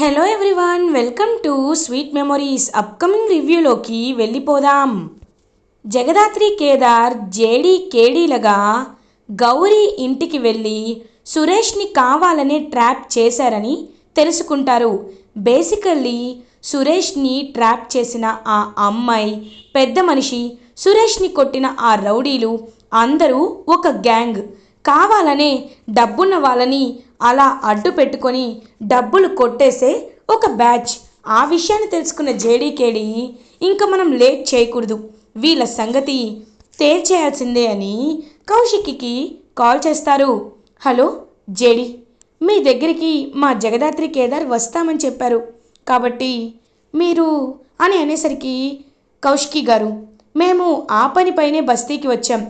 Hello everyone welcome to sweet memories upcoming రివ్యూలోకి వెళ్ళిపోదాం. Jagadhatri Kedar JD కేడీలగా గౌరీ ఇంటికి వెళ్ళి సురేష్ని కావాలనే ట్రాప్ చేశారని తెలుసుకుంటారు. బేసికల్లీ సురేష్ని ట్రాప్ చేసిన ఆ అమ్మాయి పెద్ద మనిషి సురేష్ని కొట్టిన ఆ రౌడీలు అందరూ ఒక గ్యాంగ్. కావాలనే డబ్బున్న వాళ్ళని అలా అడ్డు పెట్టుకొని డబ్బులు కొట్టేసే ఒక బ్యాచ్. ఆ విషయాన్ని తెలుసుకున్న జేడీకేడి ఇంకా మనం లేట్ చేయకూడదు. వీళ్ళ సంగతి తేల్చేయాల్సిందే అని కౌశిక్కి కాల్ చేస్తారు. Hello JD. మీ దగ్గరికి మా జగదాత్రి కేదార్ వస్తామని చెప్పారు. కాబట్టి మీరు అని అనేసరికి కౌశికి గారు మేము ఆ పనిపైనే బస్తీకి వచ్చాం.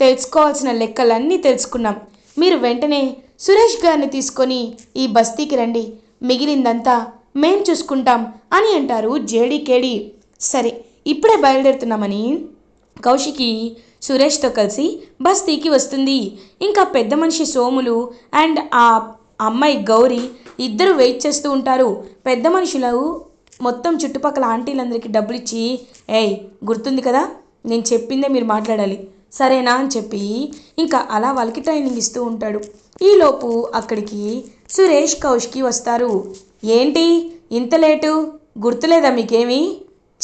తెలుసుకోవాల్సిన లెక్కలన్నీ తెలుసుకున్నాం. మీరు వెంటనే సురేష్ గారిని తీసుకొని ఈ బస్తీకి రండి. మిగిలిందంతా మేం చూసుకుంటాం అని అంటారు జేడీకేడి. సరే ఇప్పుడే బయలుదేరుతున్నామని కౌశికి సురేష్తో కలిసి బస్తీకి వస్తుంది. ఇంకా పెద్ద మనిషి సోములు అండ్ ఆ అమ్మాయి గౌరీ ఇద్దరు వెయిట్ చేస్తూ ఉంటారు. పెద్ద మనుషులు మొత్తం చుట్టుపక్కల ఆంటీలందరికీ డబ్బులు ఇచ్చి ఏయ్ గుర్తుంది కదా నేను చెప్పిందే మీరు మాట్లాడాలి. సరేనా? అని చెప్పి ఇంకా అలా వాళ్ళకి ట్రైనింగ్ ఇస్తూ ఉంటాడు. ఈలోపు అక్కడికి సురేష్ కౌష్కి వస్తారు. ఏంటి? ఇంత లేటు? గుర్తులేదా మీకేమీ?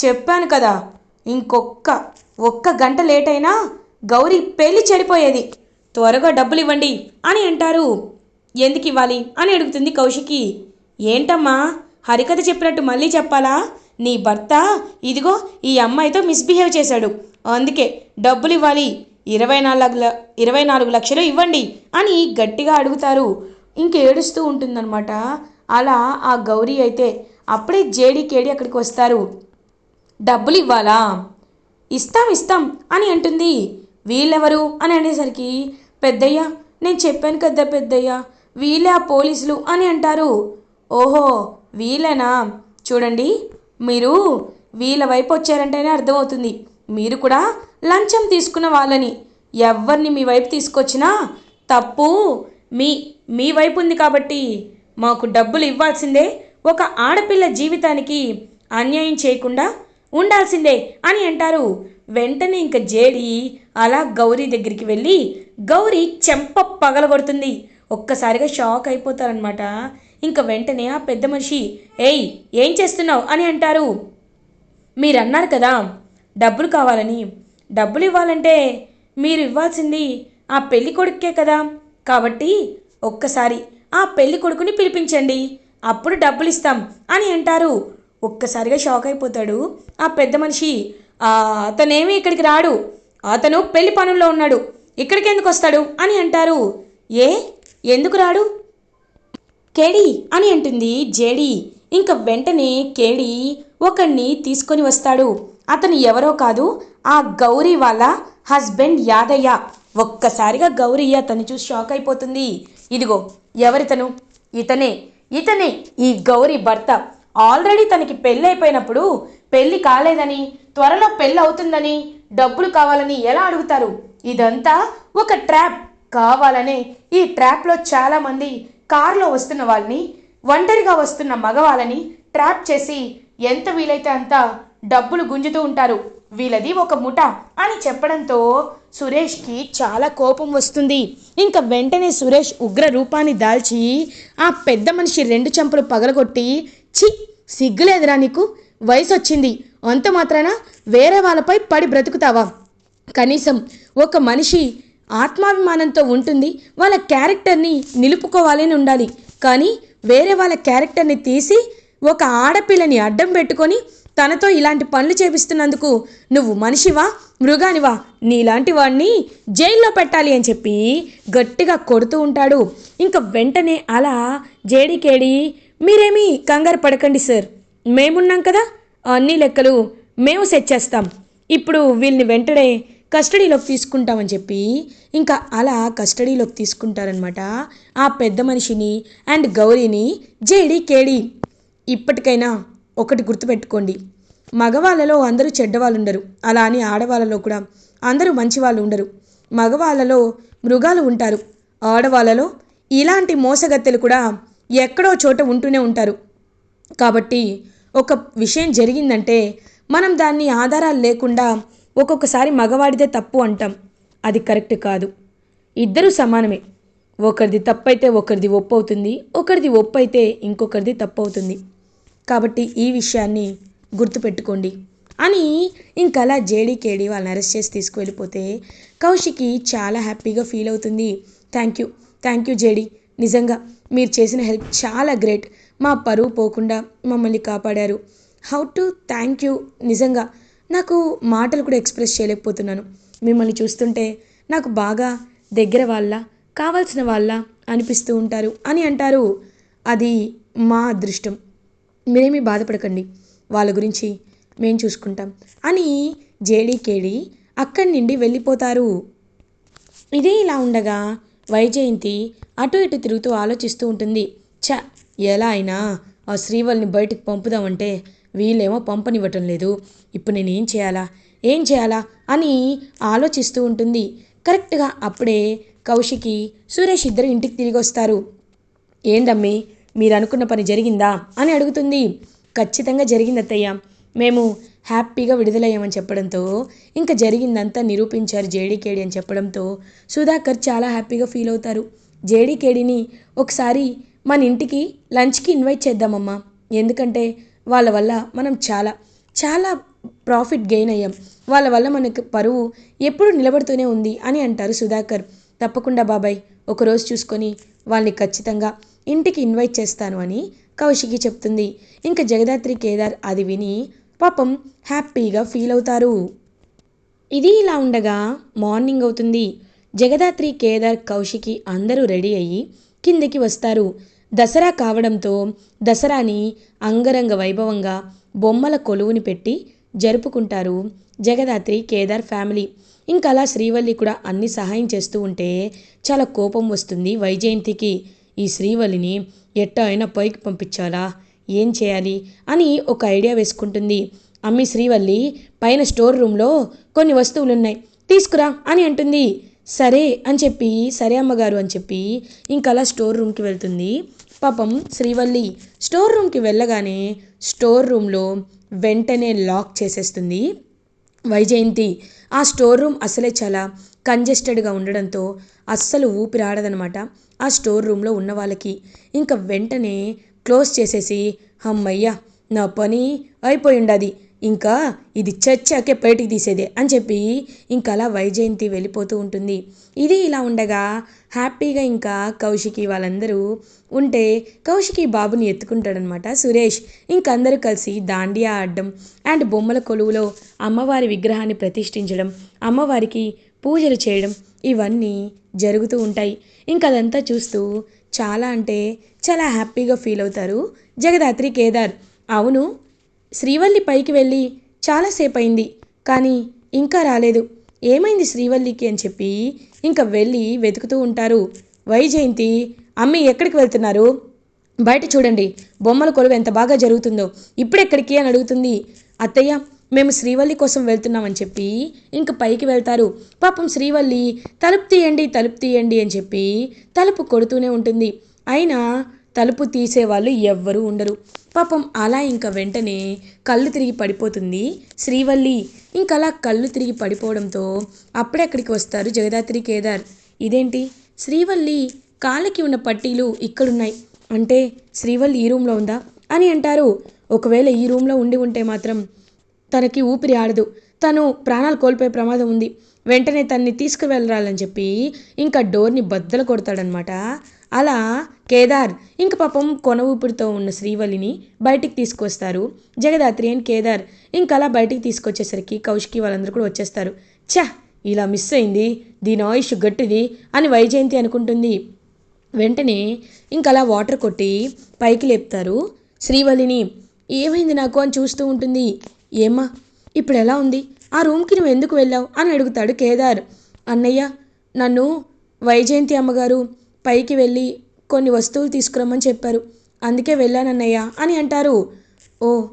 చెప్పాను కదా. ఇంకొక్క ఒక్క గంట లేట్ అయినా గౌరీ పెళ్ళి చెడిపోయేది. త్వరగా డబ్బులు ఇవ్వండి అని అంటారు. ఎందుకు ఇవ్వాలి అని అడుగుతుంది కౌశికి. ఏంటమ్మా? హరికథ చెప్పినట్టు మళ్ళీ చెప్పాలా? నీ భర్త ఇదిగో ఈ అమ్మాయితో మిస్బిహేవ్ చేశాడు. అందుకే డబ్బులు ఇవ్వాలి ఇరవై నాలుగు ఇరవై నాలుగు లక్షలు ఇవ్వండి అని గట్టిగా అడుగుతారు. ఇంకేడుస్తూ ఉంటుందన్నమాట. అలా ఆ గౌరీ అయితే అప్పుడే జేడి కేడి అక్కడికి వస్తారు. డబ్బులు ఇవ్వాలా? ఇస్తాం ఇస్తాం అని అంటుంది. వీళ్ళెవరు? అని అనేసరికి పెద్దయ్య నేను చెప్పాను కదా పెద్దయ్య వీళ్ళే ఆ పోలీసులు అని అంటారు. ఓహో వీళ్ళేనా? చూడండి మీరు వీళ్ళ వైపు వచ్చారంటేనే అర్థమవుతుంది. మీరు కూడా లంచం తీసుకున్న వాళ్ళని. ఎవరిని మీ వైపు తీసుకొచ్చినా తప్పు మీ మీ వైపు ఉంది కాబట్టి మాకు డబ్బులు ఇవ్వాల్సిందే. ఒక ఆడపిల్ల జీవితానికి అన్యాయం చేయకుండా ఉండాల్సిందే అని అంటారు. వెంటనే ఇంక జేడి అలా గౌరీ దగ్గరికి వెళ్ళి గౌరీ చెంప పగలగొడుతుంది. ఒక్కసారిగా షాక్ అయిపోతారనమాట ఇంక వెంటనే ఆ పెద్ద మనిషి ఏయ్ ఏం చేస్తున్నావు? అని అంటారు. మీరు అన్నారు కదా డబ్బులు కావాలని. డబ్బులు ఇవ్వాలంటే మీరు ఇవ్వాల్సింది ఆ పెళ్ళి కొడుకే కదా. కాబట్టి ఒక్కసారి ఆ పెళ్ళి కొడుకుని పిలిపించండి. అప్పుడు డబ్బులు ఇస్తాం అని అంటారు. ఒక్కసారిగా షాక్ అయిపోతాడు ఆ పెద్ద మనిషి. అతనేమి ఇక్కడికి రాడు. అతను పెళ్ళి పనుల్లో ఉన్నాడు. ఇక్కడికి ఎందుకు వస్తాడు? అని అంటారు. ఏ? ఎందుకు రాడు? కేడి అని అంటుంది జేడి. ఇంక వెంటనే కేడి ఒకణ్ణి తీసుకొని వస్తాడు. అతను ఎవరో కాదు ఆ గౌరీ వాళ్ళ హస్బెండ్ యాదయ్య. ఒక్కసారిగా గౌరీ అతన్ని చూసి షాక్ అయిపోతుంది. ఇదిగో ఎవరితను? ఇతనే. ఇతనే ఈ గౌరీ భర్త. ఆల్రెడీ తనకి పెళ్ళి అయిపోయినప్పుడు పెళ్ళి కాలేదని త్వరలో పెళ్ళి అవుతుందని డబ్బులు కావాలని ఎలా అడుగుతారు? ఇదంతా ఒక ట్రాప్. కావాలనే ఈ ట్రాప్లో చాలామంది కారులో వస్తున్న వాళ్ళని ఒంటరిగా వస్తున్న మగవాళ్ళని ట్రాప్ చేసి ఎంత వీలైతే అంత డబ్బులు గుంజుతూ ఉంటారు. వీళ్ళది ఒక ముఠ అని చెప్పడంతో సురేష్కి చాలా కోపం వస్తుంది. ఇంకా వెంటనే సురేష్ ఉగ్ర రూపాన్ని దాల్చి ఆ పెద్ద మనిషి రెండు చెంపలు పగలగొట్టి చి సిగ్గులేదురా నీకు వయసు వచ్చింది అంత మాత్రాన వేరే వాళ్ళపై పడి బ్రతుకుతావా? కనీసం ఒక మనిషి ఆత్మాభిమానంతో ఉంటుంది వాళ్ళ క్యారెక్టర్ని నిలుపుకోవాలని ఉండాలి. కానీ వేరే వాళ్ళ క్యారెక్టర్ని తీసి ఒక ఆడపిల్లని అడ్డం పెట్టుకొని తనతో ఇలాంటి పనులు చేపిస్తున్నందుకు నువ్వు మనిషివా మృగానివా? నీలాంటి వాడిని జైల్లో పెట్టాలి అని చెప్పి గట్టిగా కొడుతూ ఉంటాడు. ఇంకా వెంటనే అలా జేడికేడి మీరేమీ కంగారు పడకండి సార్. మేమున్నాం కదా అన్ని లెక్కలు మేము సెట్ చేస్తాం. ఇప్పుడు వీళ్ళని వెంటనే కస్టడీలోకి తీసుకుంటామని చెప్పి ఇంకా అలా కస్టడీలోకి తీసుకుంటారనమాట ఆ పెద్ద మనిషిని అండ్ గౌరీని జేడి కేడి ఇప్పటికైనా ఒకటి గుర్తుపెట్టుకోండి. మగవాళ్ళలో అందరూ చెడ్డవాళ్ళు ఉండరు అలా అని ఆడవాళ్ళలో కూడా అందరూ మంచివాళ్ళు ఉండరు మగవాళ్ళలో మృగాలు ఉంటారు. ఆడవాళ్ళలో ఇలాంటి మోసగత్తెలు కూడా ఎక్కడో చోట ఉంటూనే ఉంటారు. కాబట్టి ఒక విషయం జరిగిందంటే మనం దాన్ని ఆధారాలు లేకుండా ఒక్కొక్కసారి మగవాడిదే తప్పు అంటాం. అది కరెక్ట్ కాదు. ఇద్దరూ సమానమే. ఒకరిది తప్పైతే ఒకరిది ఒప్పు అవుతుంది ఒకరిది ఒప్పు అయితే ఇంకొకరిది తప్పు అవుతుంది కాబట్టి ఈ విషయాన్ని గుర్తుపెట్టుకోండి. అని ఇంకలా జేడీకేడి వాళ్ళని అరెస్ట్ చేసి తీసుకువెళ్ళిపోతే కౌశికి చాలా హ్యాపీగా ఫీల్ అవుతుంది. Thank you. Thank you JD. నిజంగా మీరు చేసిన హెల్ప్ చాలా గ్రేట్. మా పరువు పోకుండా మమ్మల్ని కాపాడారు. How to thank you. నిజంగా నాకు మాటలు కూడా ఎక్స్ప్రెస్ చేయలేకపోతున్నాను. మిమ్మల్ని చూస్తుంటే నాకు బాగా దగ్గర వాళ్ళ కావాల్సిన వాళ్ళ అనిపిస్తూ ఉంటారు. అని అంటారు. అది మా అదృష్టం. మీరేమీ బాధపడకండి. వాళ్ళ గురించి మేం చూసుకుంటాం. అని జేడీకేడి అక్కడి నుండి వెళ్ళిపోతారు. ఇదే ఇలా ఉండగా వైజయంతి అటు ఇటు తిరుగుతూ ఆలోచిస్తూ ఉంటుంది. చ ఎలా అయినా ఆ శ్రీవల్ని బయటికి పంపుదామంటే వీళ్ళేమో పంపనివ్వటం లేదు. ఇప్పుడు నేను ఏం చేయాలా? ఏం చేయాలా? అని ఆలోచిస్తూ ఉంటుంది. కరెక్ట్గా అప్పుడే కౌశికి సురేష్ ఇద్దరు ఇంటికి తిరిగి వస్తారు ఏందమ్మి? మీరు అనుకున్న పని జరిగిందా అని అడుగుతుంది. ఖచ్చితంగా జరిగింది అత్తయ్య మేము హ్యాపీగా విడుదలయ్యామని చెప్పడంతో ఇంకా జరిగిందంతా నిరూపించారు జేడీకేడి అని చెప్పడంతో సుధాకర్ చాలా హ్యాపీగా ఫీల్ అవుతారు. జేడీకేడిని ఒకసారి మన ఇంటికి లంచ్కి ఇన్వైట్ చేద్దామమ్మా. ఎందుకంటే వాళ్ళ వల్ల మనం చాలా చాలా ప్రాఫిట్ గెయిన్ అయ్యాం. వాళ్ళ వల్ల మనకు పరువు ఎప్పుడు నిలబడుతూనే ఉంది అని అంటారు సుధాకర్. తప్పకుండా బాబాయ్ ఒకరోజు చూసుకొని వాళ్ళని ఖచ్చితంగా ఇంటికి ఇన్వైట్ చేస్తాను అని కౌశికి చెప్తుంది. ఇంకా జగదాత్రి కేదార్ అది విని పాపం హ్యాపీగా ఫీల్ అవుతారు. ఇది ఇలా ఉండగా మార్నింగ్ అవుతుంది. జగదాత్రి కేదార్ కౌశికి అందరూ రెడీ అయ్యి కిందకి వస్తారు. దసరా కావడంతో దసరాని అంగరంగ వైభవంగా బొమ్మల కొలువుని పెట్టి జరుపుకుంటారు జగదాత్రి కేదార్ ఫ్యామిలీ ఇంకా అలా శ్రీవల్లి కూడా అన్ని సహాయం చేస్తూ ఉంటే చాలా కోపం వస్తుంది వైజయంతికి. ఈ శ్రీవల్లిని ఎట్టా అయినా పైకి పంపించాలా? ఏం చేయాలి? అని ఒక ఐడియా వేసుకుంటుంది. అమ్మి శ్రీవల్లి పైన స్టోర్ రూమ్లో కొన్ని వస్తువులు ఉన్నాయి తీసుకురా అని అంటుంది. సరే అని చెప్పి సరే అమ్మగారు అని చెప్పి ఇంకా అలా స్టోర్ రూమ్కి వెళ్తుంది. పాపం శ్రీవల్లి స్టోర్ రూమ్కి వెళ్ళగానే స్టోర్ రూమ్లో వెంటనే లాక్ చేసేస్తుంది. వైజయంతి ఆ స్టోర్ రూమ్ అసలే చాలా కంజెస్టెడ్గా ఉండడంతో అస్సలు ఊపిరాడదనమాట ఆ స్టోర్ రూమ్లో ఉన్న వాళ్ళకి. ఇంకా వెంటనే క్లోజ్ చేసేసి అమ్మయ్య నా పని అయిపోయి ఉండది ఇంకా ఇది చచ్చాకే బయటికి తీసేదే అని చెప్పి ఇంకా అలా వైజయంతి వెళ్ళిపోతూ ఉంటుంది. ఇది ఇలా ఉండగా హ్యాపీగా ఇంకా కౌశికి వాళ్ళందరూ ఉంటే కౌశికి బాబుని ఎత్తుకుంటాడనమాట సురేష్. ఇంక అందరూ కలిసి దాండియా ఆడడం అండ్ బొమ్మల కొలువులో అమ్మవారి విగ్రహాన్ని ప్రతిష్ఠించడం అమ్మవారికి పూజలు చేయడం ఇవన్నీ జరుగుతూ ఉంటాయి. ఇంకా అదంతా చూస్తూ చాలా అంటే చాలా హ్యాపీగా ఫీల్ అవుతారు జగదాత్రి కేదార్. అవును శ్రీవల్లి పైకి వెళ్ళి చాలాసేపు అయింది కానీ ఇంకా రాలేదు. ఏమైంది శ్రీవల్లికి అని చెప్పి ఇంకా వెళ్ళి వెతుకుతూ ఉంటారు. వైజయంతి అమ్మి ఎక్కడికి వెళ్తున్నారు? బయట చూడండి బొమ్మల కొలువు ఎంత బాగా జరుగుతుందో. ఇప్పుడెక్కడికి అని అడుగుతుంది. అత్తయ్య మేము శ్రీవల్లి కోసం వెళ్తున్నామని చెప్పి ఇంక పైకి వెళ్తారు. పాపం శ్రీవల్లి తలుపు తీయండి తలుపు తీయండి అని చెప్పి తలుపు కొడుతూనే ఉంటుంది. అయినా తలుపు తీసేవాళ్ళు ఎవ్వరూ ఉండరు. పాపం అలా ఇంకా వెంటనే కళ్ళు తిరిగి పడిపోతుంది శ్రీవల్లి. ఇంకలా అలా కళ్ళు తిరిగి పడిపోవడంతో అప్పుడే అక్కడికి వస్తారు జగదాత్రి కేదార్. ఇదేంటి? శ్రీవల్లి కాళ్ళకి ఉన్న పట్టీలు ఇక్కడున్నాయి. అంటే శ్రీవల్లి ఈ రూమ్లో ఉందా? అని అంటారు. ఒకవేళ ఈ రూమ్లో ఉండి ఉంటే మాత్రం తనకి ఊపిరి ఆడదు. తను ప్రాణాలు కోల్పోయే ప్రమాదం ఉంది. వెంటనే తన్ని తీసుకువెళ్ళాలని చెప్పి ఇంకా డోర్ని బద్దలు కొడతాడనమాట. అలా కేదార్ ఇంక పాపం కొన ఊపిరితో ఉన్న శ్రీవల్లిని బయటికి తీసుకొస్తారు. జగదాత్రి అండ్ కేదార్ ఇంకా అలా బయటికి తీసుకొచ్చేసరికి కౌశికి వాళ్ళందరూ కూడా వచ్చేస్తారు. ఛ! ఇలా మిస్ అయింది. దీని ఆయుష్ గట్టిది అని వైజయంతి అనుకుంటుంది. వెంటనే ఇంక అలా వాటర్ కొట్టి పైకి లేపుతారు శ్రీవల్లిని. ఏమైంది నాకు అని చూస్తూ ఉంటుంది. ఏమ్మా ఇప్పుడు ఎలా ఉంది? ఆ రూమ్కి నువ్వు ఎందుకు వెళ్ళావు? అని అడుగుతాడు కేదార్. అన్నయ్య నన్ను వైజయంతి అమ్మగారు పైకి వెళ్ళి కొన్ని వస్తువులు తీసుకురమ్మని చెప్పారు. అందుకే వెళ్ళానన్నయ్య అని అంటారు. ఓ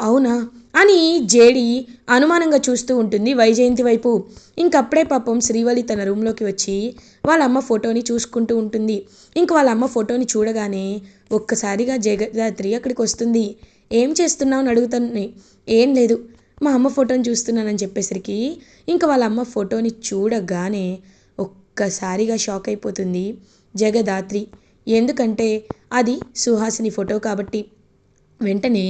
అవునా? అని జేడి అనుమానంగా చూస్తూ ఉంటుంది వైజయంతి వైపు. ఇంకప్పుడే పాపం శ్రీవల్లి తన రూమ్లోకి వచ్చి వాళ్ళ అమ్మ ఫోటోని చూసుకుంటూ ఉంటుంది. ఇంక వాళ్ళ అమ్మ ఫోటోని చూడగానే ఒక్కసారిగా జగదాత్రి అక్కడికి వస్తుంది. ఏం చేస్తున్నావు అని అడుగుతాను. ఏం లేదు. మా అమ్మ ఫోటోని చూస్తున్నానని చెప్పేసరికి ఇంకా వాళ్ళ అమ్మ ఫోటోని చూడగానే ఒక్కసారిగా షాక్ అయిపోతుంది. జగదాత్రి ఎందుకంటే అది సుహాసిని ఫోటో కాబట్టి. వెంటనే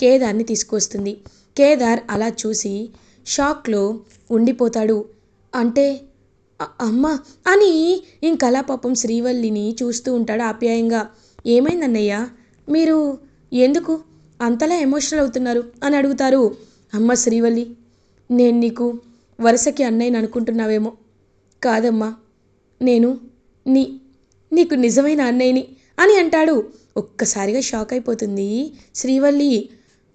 కేదార్ని తీసుకొస్తుంది కేదార్ అలా చూసి షాక్లో ఉండిపోతాడు. అంటే అమ్మ అని ఇంకలా పాపం శ్రీవల్లిని చూస్తూ ఉంటాడు ఆప్యాయంగా. ఏమైందన్నయ్య? మీరు ఎందుకు అంతలా ఎమోషనల్ అవుతున్నారు అని అడుగుతారు. అమ్మ శ్రీవల్లి నేను నీకు వరుసకి అన్నయ్యని అనుకుంటున్నావేమో. కాదమ్మా నేను నీ నీకు నిజమైన అన్నయ్యని అని అంటాడు. ఒక్కసారిగా షాక్ అయిపోతుంది శ్రీవల్లి.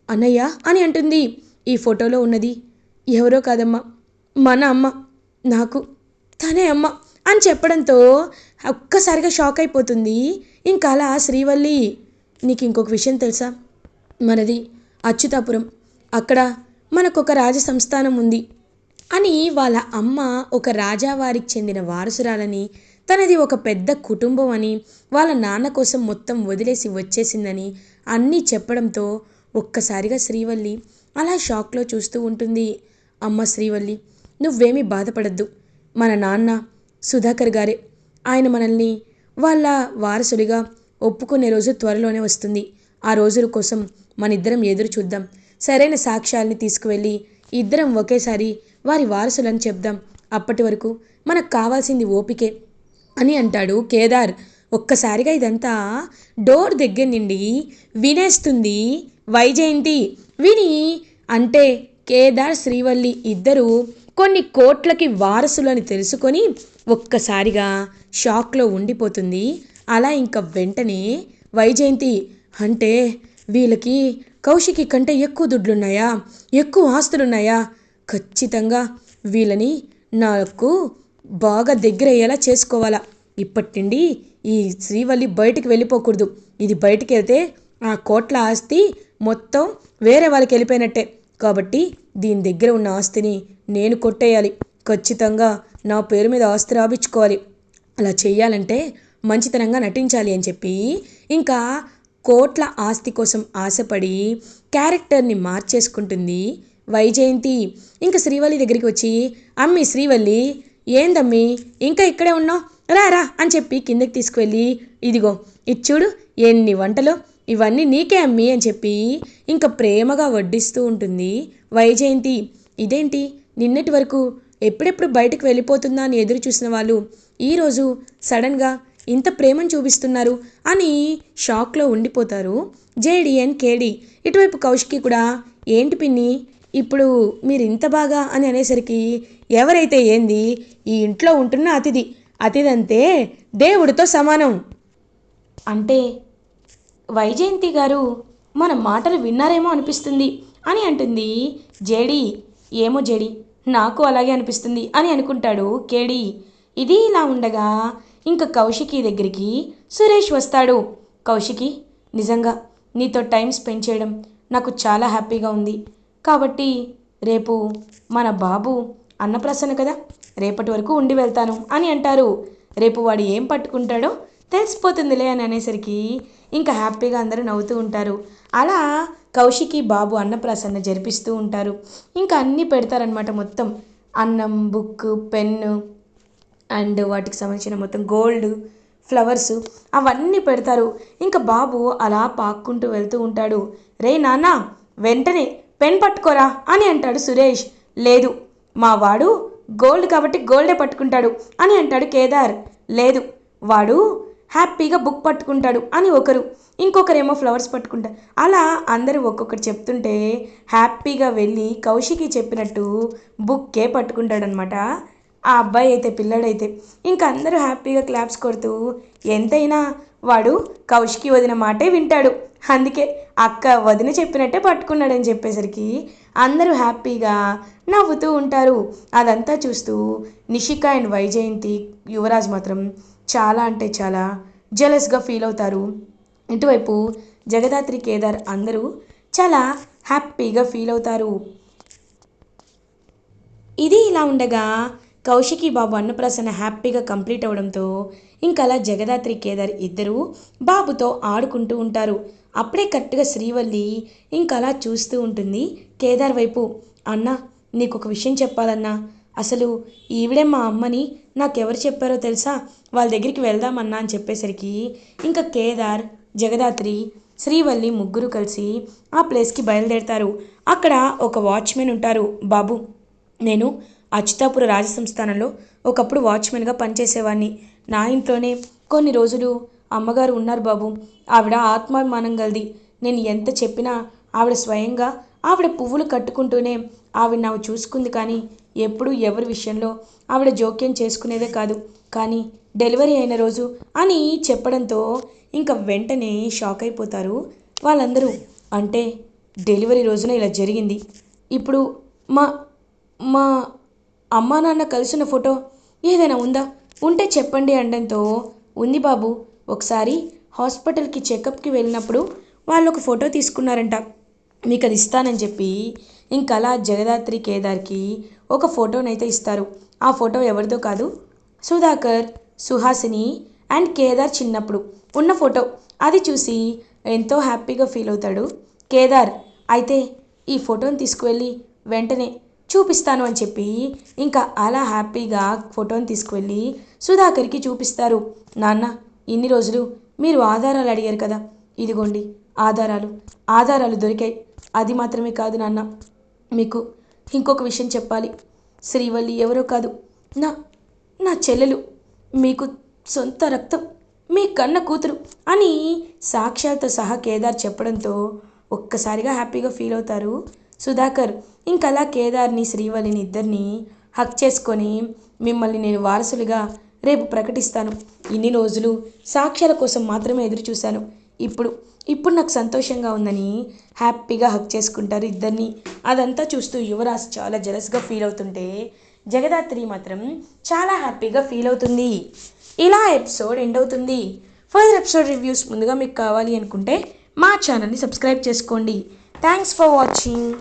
అన్నయ్య అని అంటుంది. ఈ ఫోటోలో ఉన్నది ఎవరో కాదమ్మా మన అమ్మ నాకు తనే అమ్మ అని చెప్పడంతో ఒక్కసారిగా షాక్ అయిపోతుంది. ఇంకా అలా శ్రీవల్లి నీకు ఇంకొక విషయం తెలుసా? మనది అచ్యుతాపురం. అక్కడ మనకొక రాజ సంస్థానం ఉంది. అని వాళ్ళ అమ్మ ఒక రాజావారికి చెందిన వారసురాలని తనది ఒక పెద్ద కుటుంబం అని వాళ్ళ నాన్న కోసం మొత్తం వదిలేసి వచ్చేసిందని అన్నీ చెప్పడంతో ఒక్కసారిగా శ్రీవల్లి అలా షాక్లో చూస్తూ ఉంటుంది. అమ్మ శ్రీవల్లి నువ్వేమీ బాధపడద్దు. మన నాన్న సుధాకర్ గారే. ఆయన మనల్ని వాళ్ళ వారసుడిగా ఒప్పుకునే రోజు త్వరలోనే వస్తుంది. ఆ రోజుల కోసం మనిద్దరం ఎదురు చూద్దాం. సరైన సాక్ష్యాల్ని తీసుకువెళ్ళి ఇద్దరం ఒకేసారి వారి వారసులని చెప్దాం. అప్పటి వరకు మనకు కావాల్సింది ఓపికే అని అంటాడు కేదార్. ఒక్కసారిగా ఇదంతా డోర్ దగ్గర నుండి వినేస్తుంది వైజయంతి. విని అంటే కేదార్ శ్రీవల్లి ఇద్దరు కొన్ని కోట్లకి వారసులని తెలుసుకొని ఒక్కసారిగా షాక్లో ఉండిపోతుంది. అలా ఇంకా వెంటనే వైజయంతి అంటే వీళ్ళకి కౌశికి కంటే ఎక్కువ దుడ్లున్నాయా? ఎక్కువ ఆస్తులున్నాయా? ఖచ్చితంగా వీళ్ళని నాకు బాగా దగ్గర అయ్యేలా చేసుకోవాలా. ఇప్పటి నుండి ఈ శ్రీవల్లి బయటికి వెళ్ళిపోకూడదు. ఇది బయటికి వెళ్తే ఆ కోట్ల ఆస్తి మొత్తం వేరే వాళ్ళకి వెళ్ళిపోయినట్టే. కాబట్టి దీని దగ్గర ఉన్న ఆస్తిని నేను కొట్టేయాలి. ఖచ్చితంగా నా పేరు మీద ఆస్తి రాపించుకోవాలి అలా చేయాలంటే మంచితనంగా నటించాలి అని చెప్పి ఇంకా కోట్ల ఆస్తి కోసం ఆశపడి క్యారెక్టర్ని మార్చేసుకుంటుంది వైజయంతి. ఇంకా శ్రీవల్లి దగ్గరికి వచ్చి అమ్మి శ్రీవల్లి ఏందమ్మి ఇంకా ఇక్కడే ఉన్నావు? రా రా అని చెప్పి కిందకి తీసుకువెళ్ళి ఇదిగో ఇది చూడు ఎన్ని వంటలు ఇవన్నీ నీకే అమ్మి అని చెప్పి ఇంకా ప్రేమగా వడ్డిస్తూ ఉంటుంది వైజయంతి. ఇదేంటి? నిన్నటి వరకు ఎప్పుడెప్పుడు బయటకు వెళ్ళిపోతుందా అని ఎదురు చూసిన వాళ్ళు ఈరోజు సడన్గా ఇంత ప్రేమను చూపిస్తున్నారు అని షాక్లో ఉండిపోతారు. జేడి అండ్ కేడి ఇటువైపు కౌశికి కూడా ఏంటి పిన్ని ఇప్పుడు మీరు ఇంత బాగా? అని అనేసరికి ఎవరైతే ఏంది ఈ ఇంట్లో ఉంటున్న అతిథి అతిథి అంతే దేవుడితో సమానం. అంటే వైజయంతి గారు మన మాటలు విన్నారేమో అనిపిస్తుంది అని అంటుంది జేడి. ఏమో జేడి నాకు అలాగే అనిపిస్తుంది అని అనుకుంటాడు కేడి. ఇది ఇలా ఉండగా ఇంకా కౌశికి దగ్గరికి సురేష్ వస్తాడు. కౌశికి నిజంగా నీతో టైం స్పెండ్ చేయడం నాకు చాలా హ్యాపీగా ఉంది. కాబట్టి రేపు మన బాబు అన్నప్రసన్న కదా? రేపటి వరకు ఉండి వెళ్తాను అని అంటారు. రేపు వాడు ఏం పట్టుకుంటాడో తెలిసిపోతుందిలే అని అనేసరికి ఇంకా హ్యాపీగా అందరూ నవ్వుతూ ఉంటారు. అలా కౌశికి బాబు అన్నప్రసన్న జరిపిస్తూ ఉంటారు. ఇంకా అన్నీ పెడతారనమాట మొత్తం. అన్నం బుక్ పెన్ను అండ్ వాటికి సంబంధించిన మొత్తం గోల్డ్ ఫ్లవర్స్ అవన్నీ పెడతారు. ఇంకా బాబు అలా పాక్కుంటూ వెళ్తూ ఉంటాడు. రే నాన్న వెంటనే పెన్ పట్టుకోరా అని అంటాడు సురేష్. లేదు మా వాడు గోల్డ్ కాబట్టి గోల్డే పట్టుకుంటాడు అని అంటాడు కేదార్. లేదు వాడు హ్యాపీగా బుక్ పట్టుకుంటాడు అని ఒకరు ఇంకొకరేమో ఫ్లవర్స్ పట్టుకుంటారు అలా అందరూ ఒక్కొక్కటి చెప్తుంటే హ్యాపీగా వెళ్ళి కౌశికి చెప్పినట్టు బుక్కే పట్టుకుంటాడనమాట ఆ అబ్బాయి అయితే పిల్లడైతే ఇంకా అందరూ హ్యాపీగా క్లాప్స్ కొడుతూ ఎంతైనా వాడు కౌశికి వదిన మాటే వింటాడు. అందుకే అక్క వదిన చెప్పినట్టే పట్టుకున్నాడని చెప్పేసరికి అందరూ హ్యాపీగా నవ్వుతూ ఉంటారు. అదంతా చూస్తూ నిషిక అండ్ వైజయంతి యువరాజ్ మాత్రం చాలా అంటే చాలా జెలస్గా ఫీల్ అవుతారు. ఇటువైపు జగదాత్రి కేదార్ అందరూ చాలా హ్యాపీగా ఫీల్ అవుతారు. ఇది ఇలా ఉండగా కౌశికి బాబు అన్నప్రాసన హ్యాపీగా కంప్లీట్ అవడంతో ఇంకలా జగదాత్రి కేదార్ ఇద్దరూ బాబుతో ఆడుకుంటూ ఉంటారు. అప్పుడే కరెక్ట్గా శ్రీవల్లి ఇంకలా చూస్తూ ఉంటుంది కేదార్ వైపు. అన్న నీకు ఒక విషయం చెప్పాలన్నా. అసలు ఈవిడే మా అమ్మని నాకెవరు చెప్పారో తెలుసా? వాళ్ళ దగ్గరికి వెళ్దామన్నా అని చెప్పేసరికి ఇంకా కేదార్ జగదాత్రి శ్రీవల్లి ముగ్గురు కలిసి ఆ ప్లేస్కి బయలుదేరతారు. అక్కడ ఒక వాచ్మెన్ ఉంటారు. బాబు నేను అచ్యుతాపుర రాజసంస్థానంలో ఒకప్పుడు వాచ్మెన్గా పనిచేసేవాడిని నా ఇంట్లోనే కొన్ని రోజులు అమ్మగారు ఉన్నారు బాబు. ఆవిడ ఆత్మాభిమానం గలది. నేను ఎంత చెప్పినా ఆవిడ స్వయంగా ఆవిడ పువ్వులు కట్టుకుంటూనే ఆవిడ నాకు చూసుకుంది కానీ ఎప్పుడు ఎవరి విషయంలో ఆవిడ జోక్యం చేసుకునేదే కాదు. కానీ డెలివరీ అయిన రోజు అని చెప్పడంతో ఇంకా వెంటనే షాక్ అయిపోతారు వాళ్ళందరూ. అంటే డెలివరీ రోజున ఇలా జరిగింది. ఇప్పుడు మా మా అమ్మా నాన్న కలిసిన ఫోటో ఏదైనా ఉందా? ఉంటే చెప్పండి అనడంతో ఉంది బాబు. ఒకసారి హాస్పిటల్కి చెకప్కి వెళ్ళినప్పుడు వాళ్ళు ఒక ఫోటో తీసుకున్నారంట. మీకు అది ఇస్తానని చెప్పి ఇంకలా జగదాత్రి కేదార్కి ఒక ఫోటోనైతే ఇస్తారు. ఆ ఫోటో ఎవరిదో కాదు సుధాకర్ సుహాసిని అండ్ కేదార్ చిన్నప్పుడు ఉన్న ఫోటో. అది చూసి ఎంతో హ్యాపీగా ఫీల్ అవుతాడు కేదార్. అయితే ఈ ఫోటోని తీసుకువెళ్ళి వెంటనే చూపిస్తాను అని చెప్పి ఇంకా అలా హ్యాపీగా ఫోటోని తీసుకువెళ్ళి సుధాకర్కి చూపిస్తారు. నాన్న ఇన్ని రోజులు మీరు ఆధారాలు అడిగారు కదా. ఇదిగోండి ఆధారాలు. ఆధారాలు దొరికాయి. అది మాత్రమే కాదు నాన్న. మీకు ఇంకొక విషయం చెప్పాలి. శ్రీవల్లి ఎవరో కాదు. నా నా చెల్లెలు. మీకు సొంత రక్తం. మీ కన్న కూతురు అని సాక్ష్యాలతో సహా కేదార్ చెప్పడంతో ఒక్కసారిగా హ్యాపీగా ఫీల్ అవుతారు సుధాకర్ ఇంకలా కేదార్ని శ్రీవల్లిని ఇద్దరిని హక్ చేసుకొని మిమ్మల్ని నేను వారసులుగా రేపు ప్రకటిస్తాను. ఇన్ని రోజులు సాక్ష్యాల కోసం మాత్రమే ఎదురు చూశాను. ఇప్పుడు ఇప్పుడు నాకు సంతోషంగా ఉందని హ్యాపీగా హక్ చేసుకుంటారు ఇద్దరిని. అదంతా చూస్తూ యువరాజ్ చాలా జలస్గా ఫీల్ అవుతుంటే జగదాత్రి మాత్రం చాలా హ్యాపీగా ఫీల్ అవుతుంది. ఇలా ఎపిసోడ్ ఎండ్ అవుతుంది. ఫర్దర్ ఎపిసోడ్ రివ్యూస్ ముందుగా మీకు కావాలి అనుకుంటే మా ఛానల్ని సబ్స్క్రైబ్ చేసుకోండి. Thanks for watching.